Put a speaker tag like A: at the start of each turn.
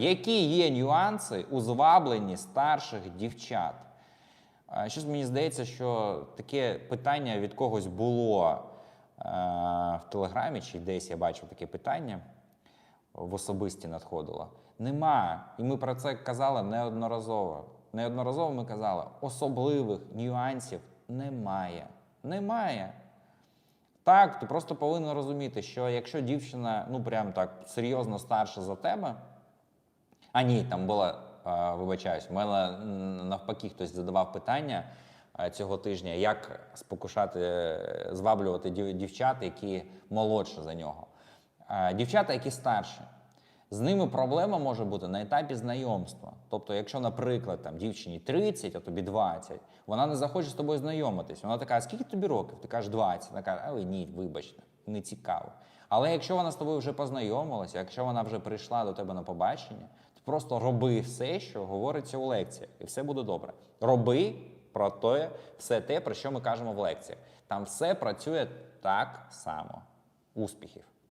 A: Які є нюанси у звабленні старших дівчат? Щось мені здається, що таке питання від когось було е, в Телеграмі, чи десь я бачив таке питання в особисті надходило. Нема. І ми про це казали неодноразово. Неодноразово ми казали, особливих нюансів немає. Немає. Так, ти просто повинен розуміти, що якщо дівчина, ну прям так серйозно старша за тебе, а ні, там була, вибачаюсь, у мене навпаки хтось задавав питання цього тижня, як спокушати, е, зваблювати дівчат, які молодші за нього. Дівчата, які старші. З ними проблема може бути на етапі знайомства. Тобто, якщо, наприклад, там дівчині 30, а тобі 20, вона не захоче з тобою знайомитись. Вона така, скільки тобі років? Ти кажеш 20. Вона каже, але ні, вибачте, не цікаво. Але якщо вона з тобою вже познайомилася, якщо вона вже прийшла до тебе на побачення, просто роби все, що говориться у лекціях, і все буде добре. Роби про те, все те, про що ми кажемо в лекціях. Там все працює так само. Успіхів!